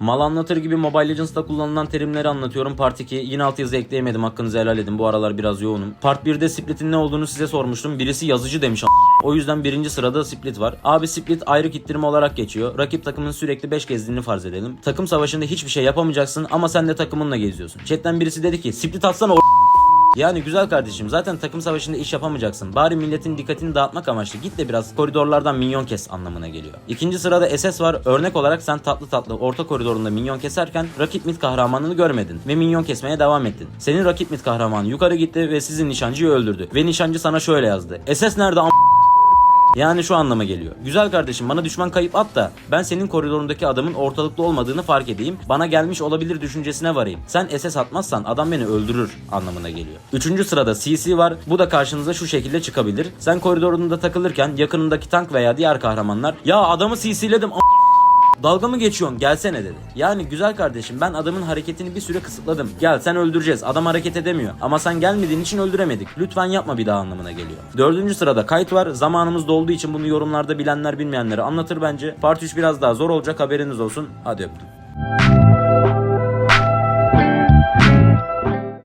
Mal anlatır gibi Mobile Legends'ta kullanılan terimleri anlatıyorum. Part 2 yine altyazı ekleyemedim hakkınızı helal edin bu aralar biraz yoğunum. Part 1'de Split'in ne olduğunu size sormuştum. Birisi yazıcı demiş O yüzden birinci sırada Split var. Abi Split ayrı ittirme olarak geçiyor. Rakip takımın sürekli 5 gezdiğini farz edelim. Takım savaşında hiçbir şey yapamayacaksın ama sen de takımınla geziyorsun. Chatten birisi dedi ki Split atsana o yani güzel kardeşim zaten takım savaşında iş yapamayacaksın. Bari milletin dikkatini dağıtmak amaçlı git de biraz koridorlardan minyon kes anlamına geliyor. İkinci sırada SS var. Örnek olarak sen tatlı tatlı orta koridorunda minyon keserken rakip mid kahramanını görmedin ve minyon kesmeye devam ettin. Senin rakip mid kahramanı yukarı gitti ve sizin nişancıyı öldürdü. Ve nişancı sana şöyle yazdı. SS nerede am- yani şu anlama geliyor. Güzel kardeşim bana düşman kayıp at da ben senin koridorundaki adamın ortalıkta olmadığını fark edeyim. Bana gelmiş olabilir düşüncesine varayım. Sen SS atmazsan adam beni öldürür anlamına geliyor. Üçüncü sırada CC var. Bu da karşınıza şu şekilde çıkabilir. Sen koridorunda takılırken yakınındaki tank veya diğer kahramanlar ya adamı CC'ledim a- Dalga mı geçiyorsun gelsene dedi. Yani güzel kardeşim ben adamın hareketini bir süre kısıtladım. Gel sen öldüreceğiz. Adam hareket edemiyor. Ama sen gelmediğin için öldüremedik. Lütfen yapma bir daha anlamına geliyor. Dördüncü sırada kayıt var. Zamanımız dolduğu için bunu yorumlarda bilenler bilmeyenleri anlatır bence. Part 3 biraz daha zor olacak haberiniz olsun. Hadi öptüm.